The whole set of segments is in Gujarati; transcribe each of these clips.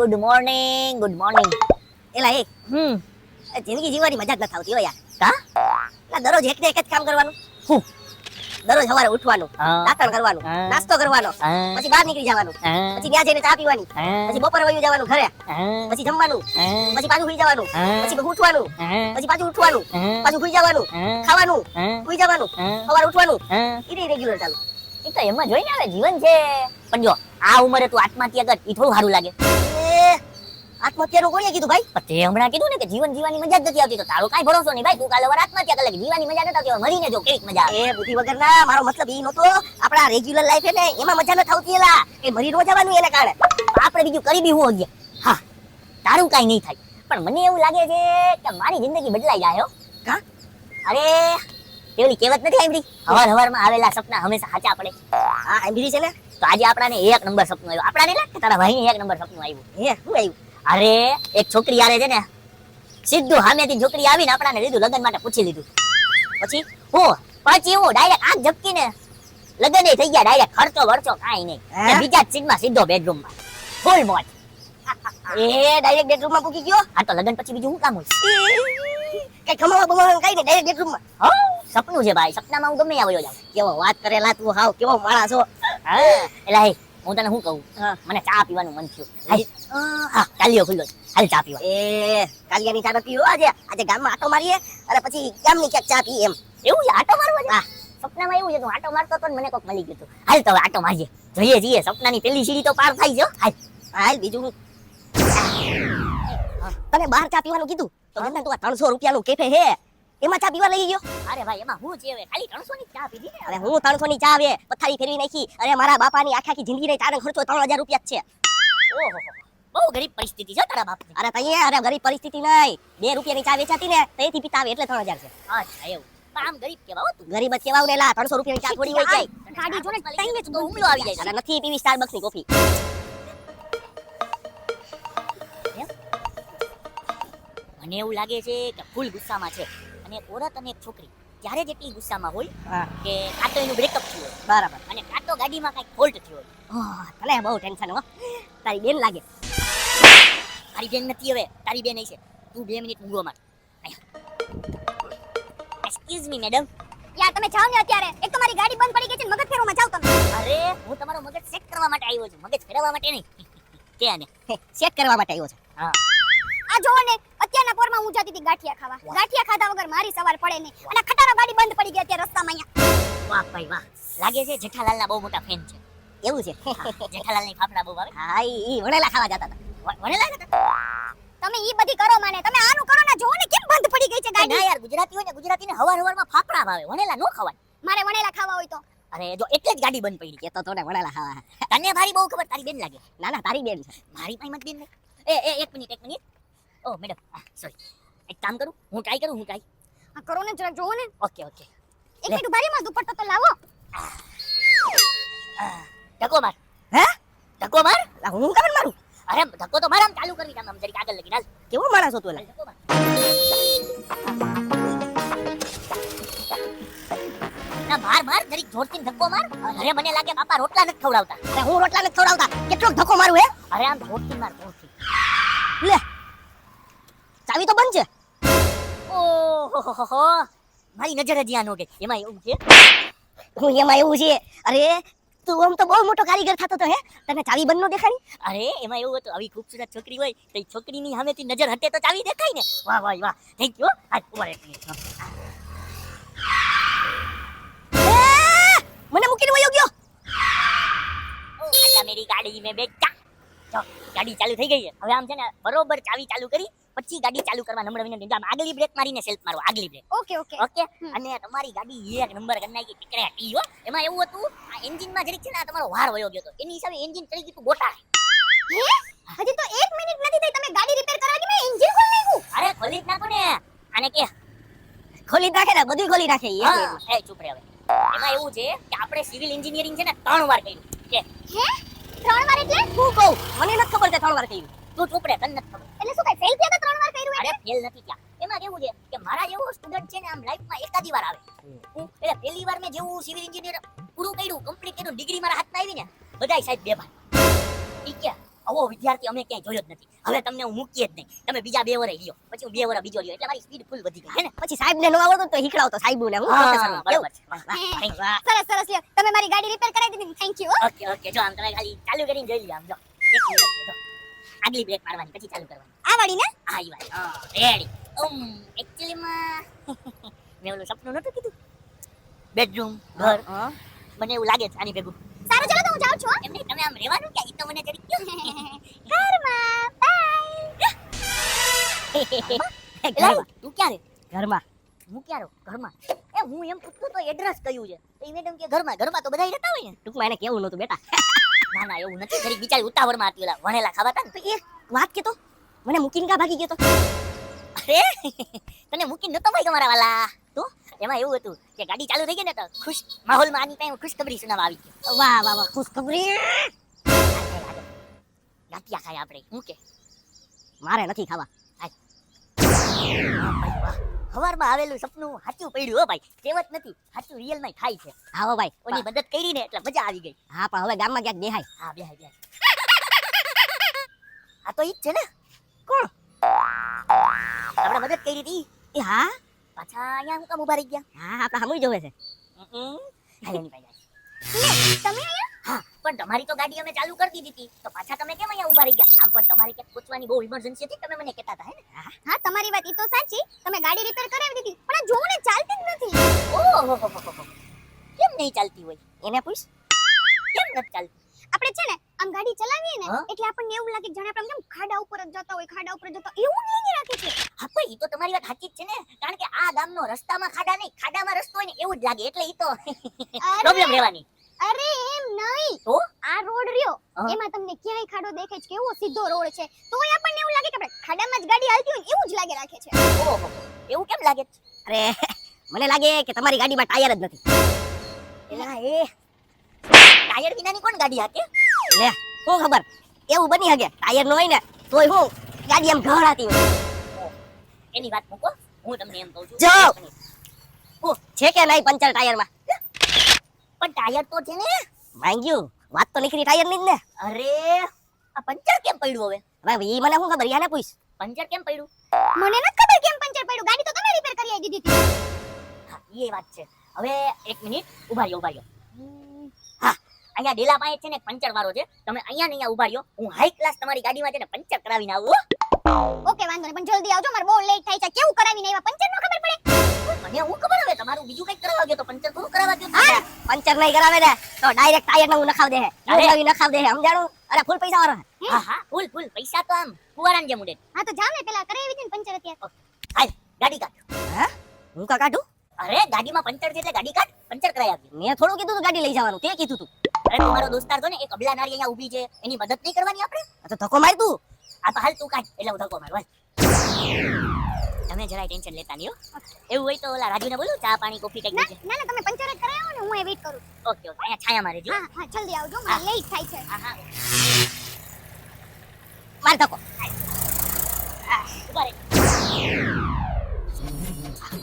ગુડ મોર્નિંગ ગુડ મોર્નિંગ એલા એ હમ. જિંદગી જીવવાની મજા જ નથી આવતી હોય યાર. કા દરરોજ એક ને એક જ કામ કરવાનું? હું? દરરોજ સવારે ઉઠવાનું દાંતણ કરવાનું નાસ્તો કરવાનો પછી બહાર નીકળી જવાનું પછી ત્યાં જઈને ચા પીવાની પછી બપોર વયું જવાનું ઘરે પછી જમવાનું પછી પાછું સુઈ જવાનું. પછી ઉઠવાનું પછી પાછું ઉઠવાનું પાછું સુઈ જવાનું ખાવાનું. સુઈ જવાનું સવારે ઉઠવાનું. એ રેગ્યુલર ચાલુ. એ તો એમાં જોઈને આવે જીવન છે. પણ જો આ ઉંમરે તું આત્મહત્યા કર ઈ થોડું સારું લાગે. એ આત્મહત્યાનું કોણે કીધું ભાઈ? પણ તે હમણાં કીધું ને કે જીવન જીવવાની મજા જ નથી આવતી તો તારો કાંઈ ભરોસો નહીં ભાઈ? તું કાલે વાર આત્મહત્યા કરે જીવાની મજા નથી આવતી મરીને જો કેવી મજા આવે. એ બુદ્ધિ વગર ના મારો મતલબ એ નતો આપણા રેગ્યુલર લાઈફ એટલે એમાં મજા ન આવતી એલા. એ મરી નો જવાનું એને કારણે. આપણે બીજું કરી બી હું હા તારું કઈ નહીં થાય. પણ મને એવું લાગે છે કે મારી જિંદગી બદલાઈ જાય હો. કા? અરે પેલી કહેવત નથી આંબડી હવાર હવારમાં આવેલા સપના હંમેશા સાચા પડે. હા આંબડી છે ને. તો આજે આપણાને એક નંબર સપનું આવ્યું. આપણાને કે તારા ભાઈને એક નંબર સપનું આવ્યું? હે શું આવ્યું? અરે એક છોકરી આરે છે ને સીધું સામેથી છોકરી આવીને આપણાને લીધું લગ્ન માટે પૂછી લીધું. પછી હું પછી હું ડાયરેક્ટ આંખ ઝપકીને લગ્ન થઈ ગયા ડાયરેક્ટ ખર્ચો વર્ચો કાંઈ નહીં. બીજા સીટમાં સીધો બેડરૂમમાં ફૂલ મોજ. એ ડાયરેક્ટ બેડરૂમમાં પૂકી ગયો? આ તો લગ્ન પછી બીજું શું કામ હોય? કઈ ખમાવા બમાવા કઈ ને ડાયરેક્ટ બેડરૂમમાં હો સપનું છે ભાઈ સપનામાં હું ગમે આવ્યો જાઉં. કેવો વાત કરેલા તું હાવ કેવો માણસ છો હા એટલે હે હું તને શું કહું? મને ચા પીવાનું મન થયું. હા? ચાલ્યો ખુલ્લો હાલ ચા પીવા. એ કાલિયાની ચા પીવો હો આજે. આજે ગામમાં આટો મારીએ અને પછી ગામની ક્યાંક ચા પી એમ. એવું છે? આટો મારવો છે? સપનામાં એવું છે તું આટો મારતો તો મને કોક મળી ગયું હતું. હાલ તો આટો મારીએ. જોઈએ જઈએ. સપનાની પેલી સીડી તો પાર થાય છે હો. હાલ. હાલ બીજું હું. તને બહાર ચા પીવાનું કીધું? તો મને તું આ ત્રણસો રૂપિયાનું કેફે હે. એમાં ચા પીવા લઈ ગયો? અરે ભાઈ એમાં હું જેવે? ખાલી ત્રણસો ની ચા પીધી ને? હું ત્રણસો ની ચા વે પથારી ફેરવી નાખી. અરે મારા બાપાની આખી આખી જિંદગી ચારે ખર્ચો ત્રણ હજાર રૂપિયા છે. ઓહો બહુ ગરીબ પરિસ્થિતિ છે તારા બાપની. અરે તઈએ અરે ગરીબ પરિસ્થિતિ નહીં. બે રૂપિયાની ચા વેચાતી ને તેથી પીતા આવે એટલે ત્રણ હજાર છે. અચ્છા એવું. આમ ગરીબ કેવા તું? ગરીબ જ કેવાવ ને લા ત્રણસો રૂપિયાની ચા થોડી હોય જાય. ગાડી જોડે ટાઈમે જ હુમલો આવી જાય. નથી પીવી સ્ટારબક્સની કોફી મને એવું લાગે છે કે ફૂલ ગુસ્સામાં છે. અને એક ઓરત અને એક છોકરી. ત્યારે જેટલી ગુસ્સામાં હોય કે કાં તો એનું બ્રેકઅપ થયું હોય. બરાબર. અને કાં તો ગાડીમાં કાંઈક ફોલ્ટ થયો હોય. તને બહુ ટેન્શન હો. તારી બેન લાગે. તારી બેન નથી હવે તારી બેન છે તું બે મિનિટ ઊંઘો માર એક્સક્યુઝ મી મેડમ યાર તમે જાઓ ને અત્યારે. એક તો મારી ગાડી બંધ પડી ગઈ છે મગજ ફેરવામાં જાવ તમે. અરે હું તમારો મગજ ચેક કરવા માટે આવ્યો છું. મગજ ફેરવવા માટે નહીં. કે આને ચેક કરવા માટે આવ્યો છે. હા. આ જોવો ને અત્યારના પોરમાં હું જતી હતી ગાંઠિયા ખાવા. ગાંઠિયા ખાધા વગર મારી સવાર પડે નહીં. અને ખટારા ગાડી બંધ પડી ગઈ અત્યારે રસ્તામાં અહીંયા. વાહ ભાઈ વાહ. લાગે છે જેઠાલાલના બહુ મોટા ફેન છે. એવું છે? જેઠાલાલની ફાફડા બહુ ભાવે. હા ઈ વણેલા ખાવા જતા હતા. વણેલા તમે ઈ બધી કરો માને. તમે આનું કરો ને જોવો ને કેમ બંધ પડી ગઈ છે ના યાર ગુજરાતી હોય ને ગુજરાતીને હવાર હવારમાં ફાફડા ભાવે. વણેલા નો ખવાય. મારે વણેલા ખાવા હોય તો. અરે જો એટલે જ ગાડી બંધ પડી કે તો તને વણેલા ખાવા. તને ભારી બહુ ખબર તારી બેન લાગે. ના ના તારી બેન છે. મારી પાસે મત બેન એ એ એક મિનિટ એક મિનિટ. ઓ મેડમ. સોરી એક કામ કરું? હું ટ્રાય કરું હું ટ્રાય હા કરો ને જરા જોવો ને. Okay okay. એક મિનિટ ઉભારી માં દુપટ્ટો તો લાવો. ધક્કો માર. હે? ધક્કો માર? લા, હું કામ મારું? અરે ધક્કો તો માર આમ ચાલુ કરવી આમ આમ જરીક આગળ લગી. હાલ. કેવો માણસ હતો હાલ, ધક્કો માર. ના માર માર જરીક જોરથી ધક્કો માર. અરે મને લાગે બાપા રોટલા નથી ખવડાવતા. હું રોટલા નથી ખવડાવતા. કેટલો ધક્કો મારું હે? અરે આમ જોરથી માર જોરથી. લે. ઓહો મારી નજર જ યા નો એમાં એવું છે? હું એમાં એવું છે. અરે તું આમ તો બહુ મોટો કારીગર થતો તો હે. તને ચાવી બંધ નો દેખાડી અરે એમાં એવું હતું. આવી ખૂબસૂરત છોકરી હોય તો એ છોકરીની સામેથી નજર હટે તો ચાવી દેખાય ને. વાહ વાહ વાહ. થેન્ક યુ હાલ ઊભા રહે. મને મૂકીને વયો ગયો. મેરી ગાડી મેં જો ગાડી ચાલુ થઈ ગઈ છે. હવે આમ છે ને બરોબર ચાવી ચાલુ કરી પછી ગાડી ચાલુ કરવા નંબર વિનંતી. આમ આગલી બ્રેક મારીને સેલ્ફ મારો આગલી બ્રેક ઓકે ઓકે ઓકે અને તમારી ગાડી એક નંબર કરી નાખી ટીકડે ટી હો એમાં એવું હતું આ એન્જિનમાં જરીક છે ને તમારો વાર વયો ગયો હતો. એની હિસાબે એન્જિન ચડી ગયું ગોટા હે? હજી તો 1 મિનિટ નથી થઈ. તમે ગાડી રિપેર કરાવી મે? એન્જિન ખોલી નાખ્યું? અરે ખોલી જ નાખો ને. આને કે? ખોલી નાખે ને બધું ખોલી નાખે એ. ચૂપ રે હવે. એમાં એવું છે કે આપણે સિવિલ એન્જિનિયરિંગ છે ને ત્રણ વાર કર્યું. કે? હે? ત્રણ વાર એટલે? હું કહું? મને નથી ખબર કે ત્રણ વાર કર્યું. તું ચૂપ રે તને નથી ખબર. એટલે શું કહે ફેલ થયા ત્રણ વાર કર્યું અરે ફેલ નથી થયા. એમાં કેવું છે કે મારા જેવો સ્ટુડન્ટ છે ને આમ લાઈફમાં એકાદી વાર આવે. હું એટલે પહેલી વાર મેં જેવું સિવિલ એન્જિનિયર પૂરું કર્યું કમ્પ્લીટ કર્યું ડિગ્રી મારા હાથમાં આવી ને બધાય સાહેબ બે ભાઈ ઠીક કે આવો વિદ્યાર્થી અમે ક્યાંય જોયો જ નથી. હવે તમને હું મૂકીએ જ નહીં. તમે બીજા બે વરે લ્યો. પછી હું બે વરે બીજો લ્યો. એટલે મારી સ્પીડ ફૂલ વધી ગઈ. હે ને? પછી સાહેબ ને આવડતું તો હીકડાવતો સાહેબ ને હું. બરાબર. સરસ સરસ લ્યો. તમે મારી ગાડી રિપેર કરાવી દીધી થેન્ક યુ ઓકે ઓકે. જો આમ તમે ખાલી ચાલુ કરીને જોઈ લ્યો આમ. જો. એક મિનિટ જો. આગલી બ્રેક મારવાની પછી ચાલુ કરવાની. આ વાળી ને આ ઈ હા રેડી ઉમ એક્ચ્યુઅલી માં મેં ઓલું સપનું નતું કીધું. બેડરૂમ ઘર. મને એવું લાગે છે આની ભેગું. હું જાઉં છું હો. એમ નહીં તમે આમ રહેવાનું કે તો મને જરી કયો ઘરમાં બાય તું ક્યાં રે ઘરમાં હું ક્યાં રહું ઘરમાં એ હું એમ પૂછતો તો એડ્રેસ કયું છે તો ઈ મેડમ કે ઘરમાં ઘરમાં તો બધા રહેતા હોય ને ટૂંકમાં એને કેવું નહોતું બેટા ના ના એવું નથી જરી બિચારી ઉતાવળમાં હતી ઓલા વણેલા ખાવા ને તો એ વાત કે તો મને મૂકીને કા ભાગી ગયો તો અરે તને મૂકીને નતો ભાઈ તમારા વાલા તો એમાં એવું હતું કે ગાડી ચાલુ થઈ ગઈ ને તો ખુશ માહોલમાં આની પાસે ખુશખબરી સુનાવા આવી ગઈ વાહ વાહ વાહ ખુશખબરી. ગાંઠિયા ખાય આપણે. હું કે? મારે નથી ખાવા. હવારમાં આવેલું સપનું સાચું પડ્યું હો ભાઈ. કહેવત નથી સાચું રિયલમાં થાય છે. આવો ભાઈ. ઓની મદદ કરી ને એટલે મજા આવી ગઈ. હા પણ હવે ગામમાં ક્યાંક દેહાય હા બેહાય બેહાય. આ તો ઈ જ છે ને. કોણ? આપણે મદદ કરી હતી એ હા? પાછા અહીંયા હું કામ ઊભા રહી ગયા. હા આપણે હમુય જોવે છે. હમ. હાલ પાસે જાય. તમે હા પણ તમારી તો ગાડી અમે ચાલુ કરી દીધી હતી. તો પાછા તમે કેમ અહીંયા ઊભા રહી ગયા? આમ પણ તમારે ક્યાંક પહોંચવાની બહુ ઇમરજન્સી હતી તમે મને કહેતા હતા હે ને? હા તમારી વાત ઈ તો સાચી. તમે ગાડી રિપેર કરાવી દીધી પણ આ જોવું ને ચાલતી જ નથી. ઓહો હો હો હો હો. કેમ નહીં ચાલતી હોય? એને પૂછ. કેમ નથી ચાલતી? આપણે છે ને આમ ગાડી ચલાવીએ ને એટલે આપણને એવું લાગે કે જાણે આપણે કેમ ખાડા ઉપર જ જતા હોય ખાડા ઉપર જતા. એવું નહીં રાખે છે. હા પણ એ તો તમારી વાત સાચી જ છે ને કારણ કે આ ગામનો રસ્તામાં ખાડા નહીં ખાડામાં રસ્તો હોય ને એવું જ લાગે એટલે એ તો પ્રોબ્લેમ રહેવાની. અરે એમ નહીં. તો? આ રોડ રહ્યો એમાં તમને ક્યાંય ખાડો દેખાય છે કેવો સીધો રોડ છે તોય આપણને એવું લાગે કે આપણે ખાડામાં જ ગાડી હાલતી હોય એવું જ લાગે રાખે છે. ઓહો એવું કેમ લાગે? છે? અરે મને લાગે કે તમારી ગાડીમાં ટાયર જ નથી. એલા એ. ટાયર વિનાની કોણ ગાડી હાકે? લે શું ખબર? એવું બની હકે. ટાયર નો હોય ને તોય હું ગાડી એમ ઘડાતી હોય. એની વાત મૂકો. હું તમને એમ કહું છું. જો. ઓ છે કે નહીં પંચર ટાયરમાં? પણ ટાયર તો છે ને. માંગ્યું. વાત તો નીકળી ટાયરની જ ને. અરે આ પંચર કેમ પડ્યું હવે? હવે ઈ મને શું ખબર? યાને પૂછ. પંચર કેમ પડ્યું? મને ન ખબર કેમ પંચર પડ્યું. ગાડી તો તમે રિપેર કરી આવી દીધી હતી. હા એ વાત છે. હવે એક મિનિટ ઊભા રહ્યો ઊભા રહ્યો. હા અહીંયા ડેલા પાસે છે ને પંચર વાળો છે. તમે અહીંયા ને અહીંયા ઊભા રહ્યો. હું હાઈ ક્લાસ તમારી ગાડીમાં છે ને પંચર કરાવીને આવું ઓકે વાંધો નહીં પણ જલ્દી આવજો. મારે બહુ લેટ થાય છે. કેવું કરાવીને આવ્યા પંચર નો ખબર પડે? મને હું ખબર હવે? તમારું બીજું કંઈક કરાવવા ગયો તો પંચર થોડું કરાવવા ગયો પંચર નહીં કરાવે ને તો ડાયરેક્ટ ટાયર ને નખાવ દે. નવી નખાવ દે સમજાણું? અરે ફૂલ પૈસા વાળો હે. હા? ફૂલ ફૂલ પૈસા તો આમ ફુવારાની જેમ ઉડે. હા તો ને પેલા કરાવી હતી ને પંચર અત્યારે. હાલ ગાડી કાઢ. હા? હું કા કાઢું? અરે ગાડીમાં પંચર છે એટલે ગાડી કાઢ. પંચર કરાવી આપી મેં થોડું કીધું તું ગાડી લઈ જવાનું તે કીધું તું. અરે મારો દોસ્તાર તો ને એક અબલા નારી અહીંયા ઊભી છે. એની મદદ નહીં કરવાની આપણે? આ તો ધક્કો માર તું. આ તો હાલ તું કાઢ એટલે હું ધક્કો મારું તમે જરાય ટેન્શન લેતા નહીં હો. એવું હોય તો ઓલા રાજુને બોલું ચા પાણી કોફી કંઈક ના દેજે ના ના તમે પંચર જ કરાવો ને હું એ વેઇટ કરું. Okay okay. અહીંયા મારે રહેજો હા હા જલ્દી આવજો મારે લેટ થાય છે. હા હા. માર ધક્કો. ઊભા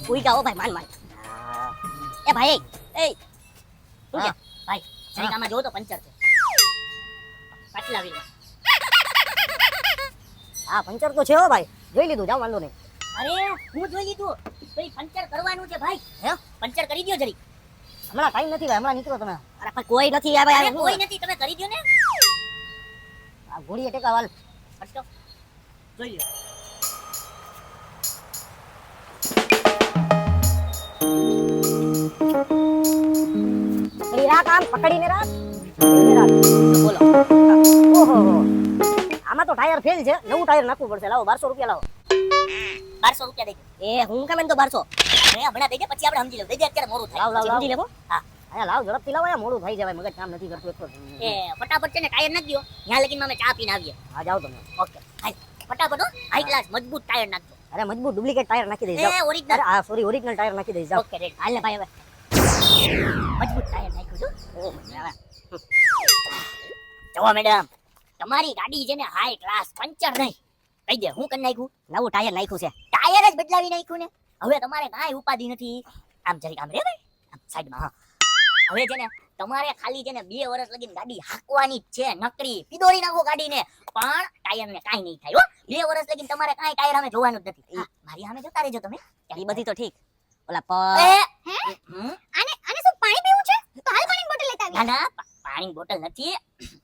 ઉઈ જાઓ ભાઈ માન માન એ ભાઈ એ શું કે ભાઈ. જરીક જોવો તો પંચર છે. પાછલા વ્હીલમાં હા પંચર તો છે હો ભાઈ. જોઈ લીધું જાવ વાંધો નહીં. અરે હું જોઈ લીધું. તો પંચર કરવાનું છે ભાઈ. હે? પંચર કરી દ્યો જરી. હમણાં ટાઈમ નથી ભાઈ હમણાં નીકળો તમે. અરે પણ કોઈ નથી આ ભાઈ. કોઈ નથી તમે કરી દો ને? આ ગોળીએ ટેકા વાલ જોઈ લ્યો. રાખ. આમ પકડીને રાખ. બોલો. ઓહો. આમાં તો ટાયર ફેલ છે. નવું ટાયર નાખવું પડશે. લાવો બારસો રૂપિયા લાવો. બારસો રૂપિયા દેજો એ હું કેમ તો બારસો? અરે હમણાં દેજે પછી આપણે સમજી લઉં દેજે અત્યારે મોડું થાય. લાવ લાવ લાવ સમજી લેવો. હા. અહીંયા લાવ ઝડપથી લાવો. અહીંયા મોડું થઈ જાય મગજ કામ નથી કરતું એટલો. એ ફટાફટ છે ને ટાયર નાખ દો ત્યાં લગીને અમે ચા પીને આવીએ. હા જાઓ તમે. ઓકે. ફટાફટ હાઈ ક્લાસ મજબૂત ટાયર નાખજો. અરે મજબૂત ડુપ્લિકેટ ટાયર નાખી દઈશ એ ઓરિજિનલ આ સોરી ઓરિજિનલ ટાયર નાખી દઈશ ઓકે રેડ હાલ ને ભાઈ હવે. મજબૂત ટાયર નાખ્યું છું. મેડમ તમારી ગાડી છે ને હાઈ ક્લાસ પંચર નહીં. કહી દે હું કરી નાખ્યું? નવું ટાયર નાખ્યું છે. ટાયર જ બદલાવી નાખ્યું ને? હવે તમારે કાંઈ ઉપાધિ નથી. આમ જરીક આમ રે ભાઈ આમ સાઈડમાં હા. હવે છે ને તમારે ખાલી છે ને બે વર્ષ લગીને ગાડી હાંકવાની જ છે નકરી પીદોરી નાખો ગાડીને. પણ ટાયર ને કાંઈ નહીં થાય હો. બે વર્ષ લગીને તમારે કાંઈ ટાયર અમે જોવાનું જ નથી. મારી સામે જોતા રહેજો તમે. એ બધી તો ઠીક. ઓલા પ હે હમ, આને આને શું પાણી પીવું છે તો હાલ પાણીની બોટલ લેતા ના આવી ના પા- પાણીની બોટલ નથી.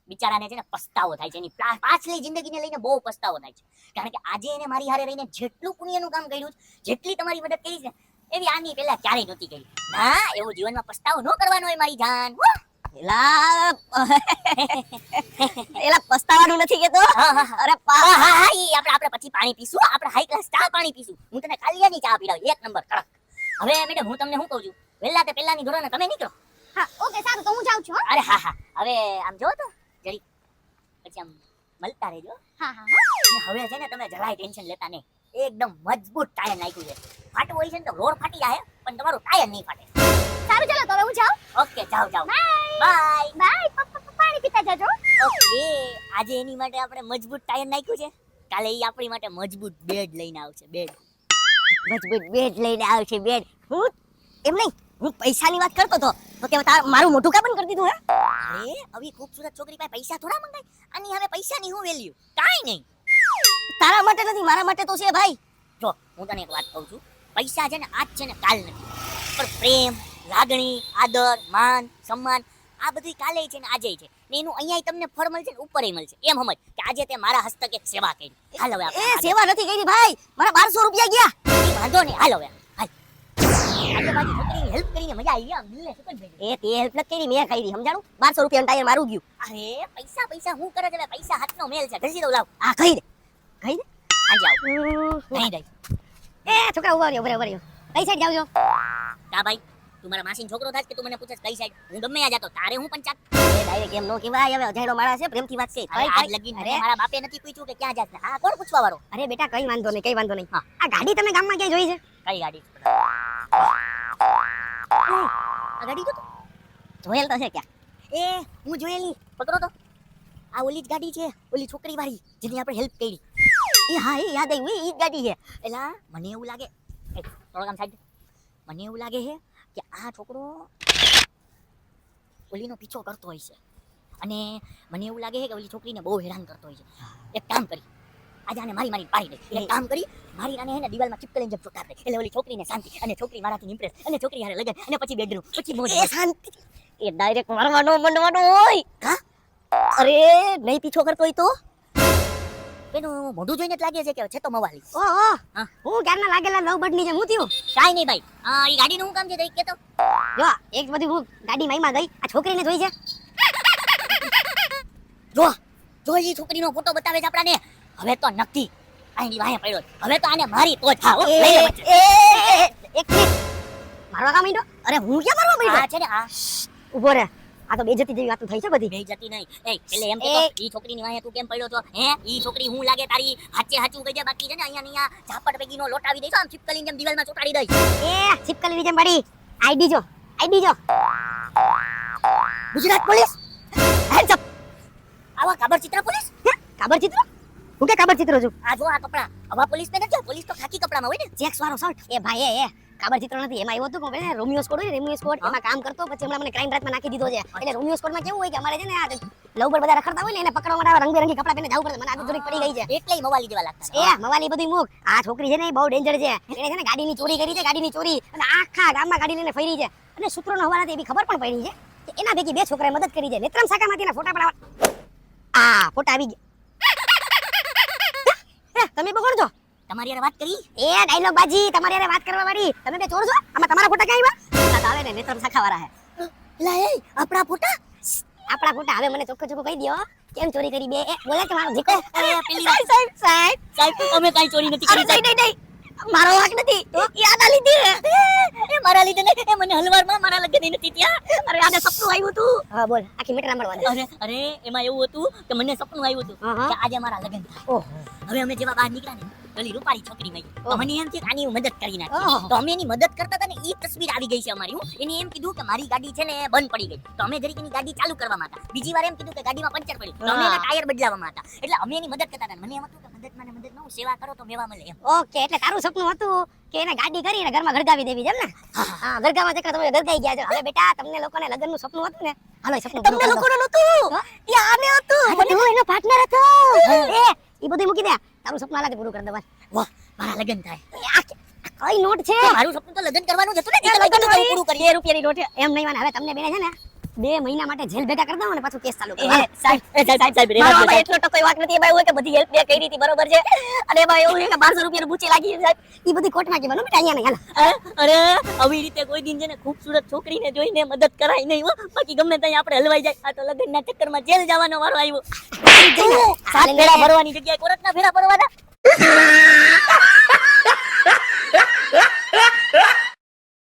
બિચારાને છે ને પસ્તાવો થાય છે. એની પાછલી જિંદગીને લઈને બહુ પસ્તાવો થાય છે. કારણ કે આજે એને મારી હારે રહીને જેટલું પુણ્યનું કામ કર્યું જેટલી તમારી મદદ કરી છે એવી આની પહેલા ક્યારેય નહોતી કરી. ના એવું જીવનમાં પસ્તાવો ન કરવાનો હોય મારી જાન. એલા એલા પસ્તાવાનું નથી કેતો. અરે પા આપણે આપણે પછી પાણી પીશું. આપણે હાઈ ક્લાસ ચા પાણી પીશું. હું તને કાલિયાની ચા પીડાવ એક નંબર કડક. હવે મેડમ હું તમને શું કહું છું? વહેલા તે પહેલાની ધોરણે તમે નીકળો. હા ઓકે સારું તો હું જાઉં છું અરે હા હા. હવે આમ જો તો જરી. પછી આમ મળતા રહેજો. હા હા હા. હવે છે ને તમે જરાય ટેન્શન લેતા નહીં. એકદમ મજબૂત ટાયર નાખ્યું છે. ફાટવું હોય છે ને તો રોડ ફાટી જાય પણ તમારું ટાયર નહીં ફાટે. સારું ચાલો તો હવે હું જાઉં. ઓકે જાઓ જાઓ. બાય બાય પાણી પીતા જજો. ઓકે આજે એની માટે આપણે મજબૂત ટાયર નાખ્યું છે. કાલે એ આપણી માટે મજબૂત બેડ લઈને આવશે બેડ. મજબૂત બેડ લઈને આવશે બેડ. હું? એમ નહીં. હું પૈસાની વાત કરતો તો તો તે મારું મોટું કાં કરી દીધું હે? અરે આવી ખૂબસૂરત છોકરી પાસે પૈસા થોડા મંગાય? અને હવે પૈસાની હું વેલ્યુ કાંઈ નહીં. તારા માટે નથી મારા માટે તો છે ભાઈ. જો હું તને એક વાત કહું છું. પૈસા છે ને આજ છે ને કાલ નથી. પણ પ્રેમ લાગણી આદર માન સન્માન આ બધું કાલે છે ને આજે છે. ને એનું અહીંયા તમને ફળ મળશે ને ઉપર મળશે. એમ સમજ કે આજે તે મારા હસ્તક એક સેવા કરી. હાલ હવે એ સેવા નથી કરી ભાઈ. મારા બારસો રૂપિયા ગયા. વાંધો નહીં હાલ હવે. છોકરીની હેલ્પ કરીને મજા આવી આમ દિલને સુકૂન થઈ એ તે હેલ્પ નથી કરી મેં કરી સમજાણું? બારસો રૂપિયા ટાયર મારું ગયું. અરે પૈસા પૈસા હું કરે છે? પૈસા હાથનો મેલ છે. ઘસી દઉં લાવ. આ કહી દે. કહી દે? આજે આવ. નહીં દઈ એ છોકરા ઊભા રહ્યો ઊભા રહ્યો કઈ સાઈડ જાવ છો કા ભાઈ તું મારા માસીનો છોકરો થાશ કે તું મને પૂછે કઈ સાઈડ હું ગમે આ જતો તારે હું પણ ડાયરેક્ટ એમ નો કહેવાય હવે અજાયડો માણસ છે પ્રેમથી વાત છે આજ લગીન અરે. મારા બાપે નથી પૂછ્યું કે ક્યાં જાત હા કોણ પૂછવા વાળો અરે બેટા કઈ વાંધો નહીં કઈ વાંધો નહીં. આ ગાડી તમે ગામમાં ક્યાંય જોઈ છે? કઈ ગાડી? ગાડી તો? જોયેલ તો છે ક્યાં. એ, હું જોયેલી પકડો તો. આ ઓલી જ ગાડી છે, ઓલી છોકરી વાળી જેની આપણે હેલ્પ કરી. એ હા, એ યાદ આવ્યું, એ જ ગાડી છે. એલા, મને એવું લાગે થોડોક આમ સાઈડ. મને એવું લાગે છે કે આ છોકરો ઓલીનો પીછો કરતો હોય છે. અને મને એવું લાગે છે કે ઓલી છોકરીને બહુ હેરાન કરતો હોય છે. એક કામ કરી. આજે આને મારી મારી પાડી દે. એટલે કામ કરી મારી આને એને દિવાલમાં ચિપકલીને જબ ચોટાડ દે એટલે ઓલી છોકરીને શાંતિ. અને છોકરી મારાથી ઇમ્પ્રેસ અને છોકરી હારે લગન. અને પછી બેડરૂમ પછી મોજ. એ શાંતિ. એ ડાયરેક્ટ મારવાનો મંડવાનો હોય. હા? અરે નહીં પીછો કરતો હોય તો? એનું મોઢું જોઈને જ લાગે છે કે છે તો મવાલી. ઓ હા. હું ક્યારના લાગેલા લવ બર્ડની જેમ હું થયું? કાઈ નહીં ભાઈ. આ ઈ ગાડી નું કામ છે તઈ કે તો જો એક બધી હું ગાડી માઈમાં ગઈ. આ છોકરીને જોઈ છે. જો જો ઈ છોકરીનો ફોટો બતાવે છે આપણાને. હવે તો નક્કી આની વાહે પડ્યો. હવે તો આને મારી તો થાવ લઈ લે એક મિનિટ. મારવા કામ ઈડો અરે હું ક્યાં મારવા માંડ્યો? આ છે ને આ ઊભો રે. આ તો બેજતી જેવી વાતો થઈ છે બધી. બેજતી નહીં. એ એટલે એમ કે ઈ છોકરીની વાહે તું કેમ પડ્યો છો હે? ઈ છોકરી હું લાગે તારી? હાચે હાચું કહી દે બાકી છે ને અહીંયા અહીંયા ઝાપટ ભેગીનો લોટાવી દઈશ આમ ચિપકલીની જેમ દિવાલમાં ચોટાડી દઈશ. એ છીપકલી જેમ પડી આઈડી જો આઈડી જો. ગુજરાત પોલીસ. Hands up. આવા કાબર ચિત્ર પોલીસ? કાબર ચિત્ર? હું કે કાબર ચિત્ર છું આ જો આ કપડા. આવા પોલીસ ને નથી પોલીસ તો ખાકી કપડામાં હોય ને. ચેક્સ વાળો શર્ટ. એ ભાઈ એ કાબર ચિત્ર નથી. એમાં એવું હતું કે રોમિયો સ્કોડ હોય રોમિયો સ્કોડ એમાં કામ કરતો પછી હમણાં મને ક્રાઇમ બ્રાન્ચમાં નાખી દીધો છે. એટલે રોમિયો સ્કોડમાં કેવું હોય કે અમારે છે ને આ લવ પર બધા રખડતા હોય ને એને પકડવા માટે રંગબેરંગી કપડા પહેરીને જવું પડે. મને આદત થોડીક પડી ગઈ છે. એટલે મવાલી જેવા લાગતા એ મવાલી બધી મુખ આ છોકરી છે ને બહુ ડેન્જર છે. એને છે ને ગાડીની ચોરી કરી છે ગાડીની ચોરી. અને આખા ગામમાં ગાડી લઈને ફરી છે. અને સૂત્રોના હવાલાથી એવી ખબર પણ પડી છે કે એના ભેગી બે છોકરાએ મદદ કરી છે. નેત્રમ શાખામાંથી ફોટા પડાવવા આ ફોટા આવી ગયા. તમે બે છો તમારી યાર વાત કરી? એ ડાયલોગ બાજી તમારી હારે વાત કરવા વાળી તમે બે ચોર છો આમાં તમારા ફોટા ક્યાં આવ્યા? ફોટા આવે ને નેત્રમ શાખા વાળા હે. લા એ આપણા ફોટા? આપણા ફોટા. હવે મને ચોખ્ખો ચોખ્ખું કહી દો કેમ ચોરી કરી બે? એ બોલે કે મારો દીકરો પેલી સાહેબ સાહેબ સાહેબ. સાહેબ અમે કાઈ ચોરી નથી કરી સાહેબ. નહીં નહીં. મારો વાંક નથી. યાદ આ લીધી. એ મારા લીધે ને. એ મને હલવારમાં મારા લગ્ન નથી ત્યાં. અરે આને સપનું આવ્યું હતું. હા બોલ. આખી મીટર સાંભળવા અરે અરે એમાં એવું હતું કે મને સપનું આવ્યું હતું. કે આજે મારા લગ્ન થાય. હવે અમે જેવા બહાર નીકળ્યા ને પેલી રૂપાળી છોકરી મળી તો મને એમ કે આની હું મદદ કરી નાખી તો અમે એની મદદ કરતા હતા ને એ તસવીર આવી ગઈ છે અમારી હું. એને એમ કીધું કે મારી ગાડી છે ને બંધ પડી ગઈ. તો અમે જરીક એની ગાડી ચાલુ કરવામાં હતા. બીજી વાર એમ કીધું કે ગાડીમાં પંચર પડ્યું. તો અમે એના ટાયર બદલાવવામાં હતા. એટલે અમે એની મદદ કરતા હતા. મને એમ હતું કે મદદ મને મદદ હું સેવા કરો તો મેવા મળે એમ. ઓકે એટલે તારું સપનું હતું કે એને ગાડી કરીને ઘરમાં ગરગાવી દેવી છે ને? હા. ગળગાવા ચક્કર તમે ગરગાઈ ગયા છો. હવે બેટા તમને લોકોને લગ્નનું સપનું હતું ને? હાલો સપનું તમને. લોકોનું નહોતું? ત્યાં આને હતું. હું એનો પાર્ટનર હતો. એ ઈ બધું મૂકી દે. તારું સપનું હાલાથી પૂરું કરી દેવાનું. વાહ મારા લગન થાય. કઈ નોટ છે? મારું સપનું તો લગન કરવાનું જ હતું ને લગ્ન પૂરું કરીએ. રૂપિયાની નોટ. એમ નહીં માને. હવે તમને બેને છે ને બે મહિના માટે જેલ ભેગા કરી દો અને પાછું કેસ ચાલુ કરો સાહેબ એટલો ટકો વાત નથી ભાઈ હોય કે બધી હેલ્પ બે કરી હતી બરોબર છે? અને ભાઈ એવું છે કે 1200 રૂપિયાનું બૂચી લાગી સાહેબ. ઈ બધી કોર્ટમાં કહેવાનું બેટા અહીંયા નહીં હાલ. અરે આવી રીતે કોઈ દિન જેને ખૂબસૂરત છોકરીને જોઈને મદદ કરાય નહીં હો. બાકી ગમે ત્યાં આપણે હલવાઈ જાય આ તો લગ્નના ચક્કરમાં જેલ જવાનો વારો આવ્યો. સાત ફેરા ભરવાની જગ્યાએ કોર્ટના ફેરા ભરવાના